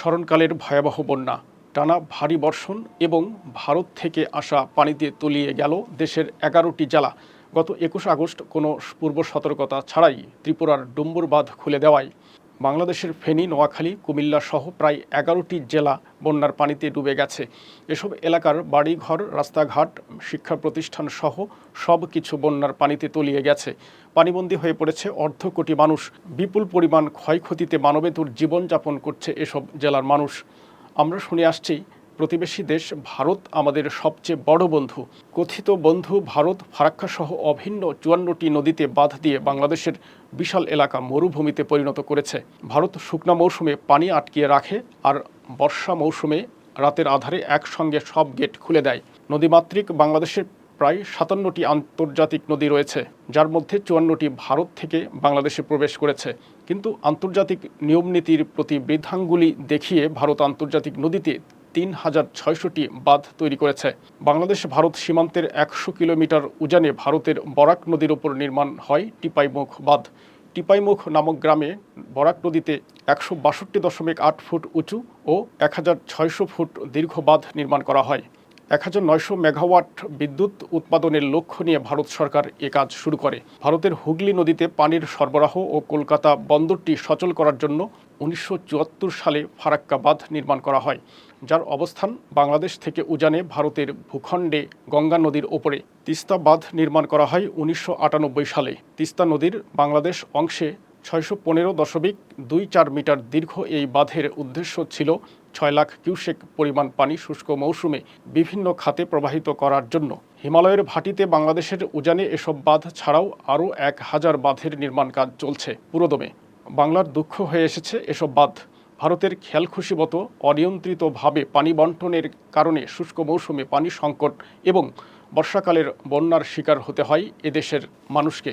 স্মরণকালের ভয়াবহ বন্যা। টানা ভারী বর্ষণ এবং ভারত থেকে আসা পানিতে তলিয়ে গেল দেশের এগারোটি জেলা। গত একুশ আগস্ট কোনো পূর্ব সতর্কতা ছাড়াই ত্রিপুরার ডুম্বুর বাঁধ খুলে দেওয়ায় বাংলাদেশের ফেনী, নোয়াখালী, কুমিল্লা সহ প্রায় এগারোটি জেলা বন্যার পানিতে ডুবে গেছে। এসব এলাকার বাড়িঘর, রাস্তাঘাট শিক্ষা প্রতিষ্ঠান সহ সব কিছু বন্যার পানিতে তলিয়ে গেছে। পানিবন্দী হয়ে পড়েছে অর্ধ কোটি মানুষ। বিপুল পরিমাণ ক্ষয়ক্ষতিতে মানবেতর জীবনযাপন করছে এসব জেলার মানুষ। আমরা শুনে আসছি প্রতিবেশী দেশ ভারত আমাদের সবচেয়ে বড় বন্ধু। কথিত বন্ধু ভারত ফারাক্কা সহ অভিন্ন চুয়ান্নটি নদীতে বাঁধ দিয়ে বাংলাদেশের বিশাল এলাকা মরুভূমিতে পরিণত করেছে। ভারত শুকনা মৌসুমে পানি আটকিয়ে রাখে আর বর্ষা মৌসুমে রাতের আধারে একসঙ্গে সব গেট খুলে দেয়। নদীমাতৃক বাংলাদেশের প্রায় সাতান্নটি আন্তর্জাতিক নদী রয়েছে, যার মধ্যে চুয়ান্নটি ভারত থেকে বাংলাদেশে প্রবেশ করেছে। কিন্তু আন্তর্জাতিক নিয়মনীতির প্রতি বৃদ্ধাঙ্গুলি দেখিয়ে ভারত আন্তর্জাতিক নদীতে তিন হাজার ছয়শটি বাঁধ তৈরি করেছে। বাংলাদেশ, ভারত সীমান্তের একশো কিলোমিটার উজানে ভারতের বরাক নদীর ওপর নির্মাণ হয় টিপাইমুখ বাঁধ। টিপাইমুখ নামক গ্রামে বরাক নদীতে একশো বাষট্টি দশমিক আট ফুট উঁচু ও এক হাজার ছয়শো ফুট দীর্ঘ বাঁধ নির্মাণ করা হয়। এক হাজার নয়শো মেগাওয়াট বিদ্যুৎ উৎপাদনের লক্ষ্য নিয়ে ভারত সরকার এ কাজ শুরু করে। ভারতের হুগলি নদীতে পানির সরবরাহ ও কলকাতা বন্দরটি সচল করার জন্য উনিশশো চুয়াত্তর সালে ফারাক্কা বাঁধ নির্মাণ করা হয়। যার অবস্থান বাংলাদেশ থেকে উজানে ভারতের ভূখণ্ডে গঙ্গা নদীর ওপরে। তিস্তা বাঁধ নির্মাণ করা হয় উনিশশো আটানব্বই সালে। তিস্তা নদীর বাংলাদেশ অংশে ছয়শো পনেরো দশমিক দুই চার মিটার দীর্ঘ এই বাঁধের উদ্দেশ্য ছিল ছয় লাখ কিউসেক পরিমাণ পানি শুষ্ক মৌসুমে বিভিন্ন খাতে প্রবাহিত করার জন্য। হিমালয়ের ভাটিতে বাংলাদেশের উজানে এসব বাঁধ ছাড়াও আরও এক হাজার বাঁধের নির্মাণ কাজ চলছে পুরোদমে। বাংলার দুঃখ হয়ে এসেছে এসব বাঁধ। ভারতের খেয়ালখুশি মতো অনিয়ন্ত্রিতভাবে পানি বন্টনের কারণে শুষ্ক মৌসুমে পানি সংকট এবং বর্ষাকালের বন্যার শিকার হতে হয় এদেশের মানুষকে।